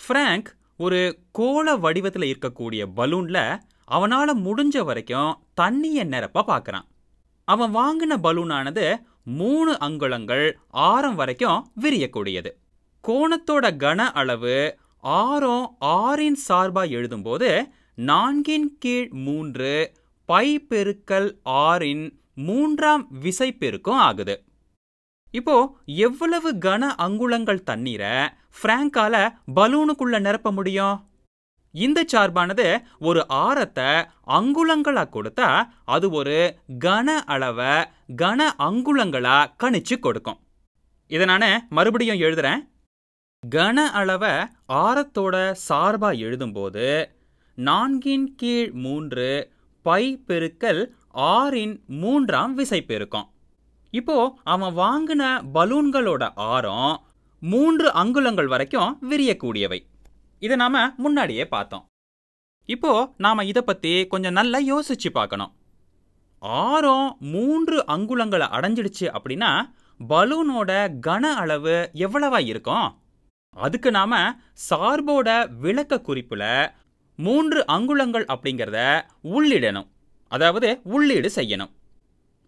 Frank ஒரு கோள வடிவத்தில் இருக்கக்கூடிய பலூன்ல அவனால முடிஞ்ச வரைக்கும் தண்ணியை நிரப்ப பார்க்குறான் அவன் வாங்கின பலூனானது மூணு அங்குலங்கள் ஆரம் வரைக்கும் விரியக்கூடியது. கோணத்தோட கன அளவு ஆரம் ஆறின் சார்பா எழுதும்போது நான்கின் கீழ் மூன்று பை பெருக்கல் ஆறின் மூன்றாம் விசை பெருக்கம் ஆகுது. இப்போ எவ்வளவு கன அங்குலங்கள் தண்ணீரை ஃப்ராங்கால பலூனுக்குள்ள நிரப்ப முடியும்? இந்த சார்பானது ஒரு ஆரத்தை அங்குலங்களா கொடுத்தா அது ஒரு கன அளவை கன அங்குலங்களா கணிச்சு கொடுக்கும். இதை நான் மறுபடியும் எழுதுறேன். கன அளவை ஆரத்தோட சார்பா எழுதும்போது நான்கின் கீழ் மூன்று பை பெருக்கல் ஆறின் மூன்றாம் விசை பெருக்கம். இப்போ அவன் வாங்கின பலூன்களோட ஆரம் மூன்று அங்குலங்கள் வரைக்கும் விரியக்கூடியவை. இதை நாம முன்னாடியே பார்த்தோம். இப்போ நாம இதை பத்தி கொஞ்சம் நல்லா யோசிச்சு பார்க்கணும். ஆரம் மூன்று அங்குலங்களை அடைஞ்சிடுச்சு அப்படின்னா பலூனோட கன அளவு எவ்வளவா இருக்கும்? அதுக்கு நாம சார்போட விளக்க குறிப்புல மூன்று அங்குலங்கள் அப்படிங்கிறத உள்ளிடணும். அதாவது உள்ளீடு செய்யணும்.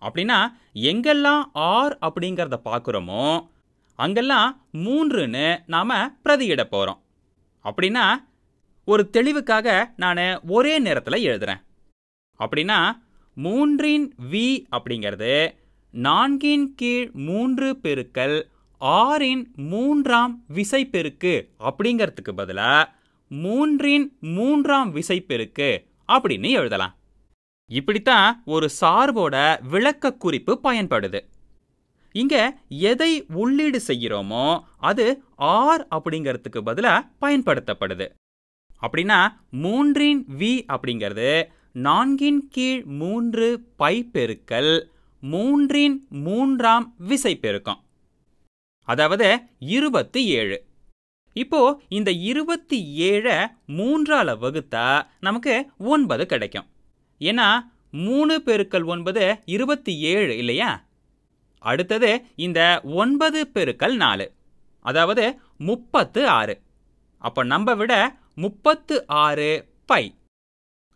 அப்படின்னா எங்கெல்லாம் ஆர் அப்படிங்கிறத பார்க்குறோமோ அங்கெல்லாம் மூன்றுன்னு நாம் பிரதியிட போகிறோம் அப்படின்னா ஒரு தெளிவுக்காக நான் ஒரே நேரத்தில் எழுதுறேன். அப்படின்னா மூன்றின் வி அப்படிங்கிறது நான்கின் கீழ் மூன்று பெருக்கல் ஆறின் மூன்றாம் விசை பெருக்கு அப்படிங்கிறதுக்கு பதிலாக மூன்றின் மூன்றாம் விசை பெருக்கு அப்படின்னு எழுதலாம். இப்படித்தான் ஒரு சார்போட விளக்க குறிப்பு பயன்படுது. இங்க எதை உள்ளீடு செய்கிறோமோ அது ஆர் அப்படிங்கிறதுக்கு பதிலாக பயன்படுத்தப்படுது. அப்படின்னா மூன்றின் வி அப்படிங்கிறது நான்கின் கீழ் மூன்று பை பெருக்கல் மூன்றின் மூன்றாம் விசை பெருக்கம் அதாவது இருபத்தி ஏழு. இப்போ இந்த இருபத்தி ஏழை மூன்றால வகுத்தா நமக்கு ஒன்பது கிடைக்கும். ஏன்னா மூணு பெருக்கல் ஒன்பது இருபத்தி ஏழு இல்லையா? அடுத்தது இந்த ஒன்பது பெருக்கல் நாலு. அதாவது முப்பத்து ஆறு. அப்போ நம்ம விட முப்பத்து ஆறு பை.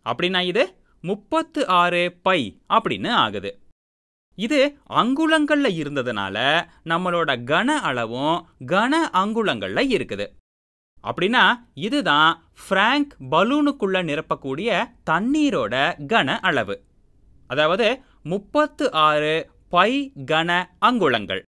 அப்படின்னா இது முப்பத்து ஆறு பை அப்படின்னு ஆகுது. இது அங்குலங்கள்ல இருந்ததுனால நம்மளோட கன அளவும் கன அங்குலங்கள்ல இருக்குது. அப்படின்னா இதுதான் ஃப்ராங்க் பலூனுக்குள்ள நிரப்பக்கூடிய தண்ணீரோட கன அளவு. அதாவது முப்பத்து ஆறு பை கன அங்குலங்கள்